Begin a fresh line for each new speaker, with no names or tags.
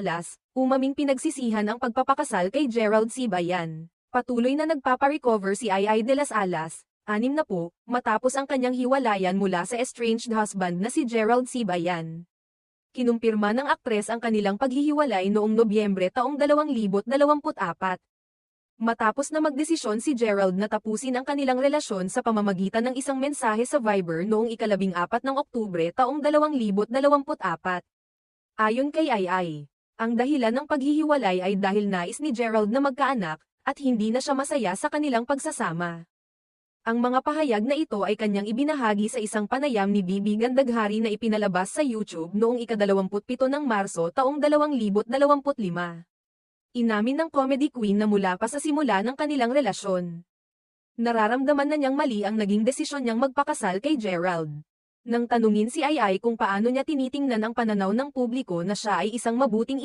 Alas, umaming pinagsisihan ang pagpapakasal kay Gerald Sibayan. Patuloy na nagpaparecover si Ai de las Alas, anim na po, matapos ang kanyang hiwalayan mula sa estranged husband na si Gerald Sibayan. Kinumpirma ng aktres ang kanilang paghihiwalay noong Nobyembre taong 2024. Matapos na magdesisyon si Gerald na tapusin ang kanilang relasyon sa pamamagitan ng isang mensahe sa Viber noong ikalabing apat ng Oktubre taong 2024. Ayon kay Ai Ai, ang dahilan ng paghihiwalay ay dahil nais ni Gerald na magkaanak, at hindi na siya masaya sa kanilang pagsasama. Ang mga pahayag na ito ay kanyang ibinahagi sa isang panayam ni Bibi Gandaghari na ipinalabas sa YouTube noong ika-27 ng Marso taong 2025. Inamin ng comedy queen na mula pa sa simula ng kanilang relasyon. Nararamdaman na niyang mali ang naging desisyon niyang magpakasal kay Gerald. Nang tanungin si Ai kung paano niya tinitingnan ang pananaw ng publiko na siya ay isang mabuting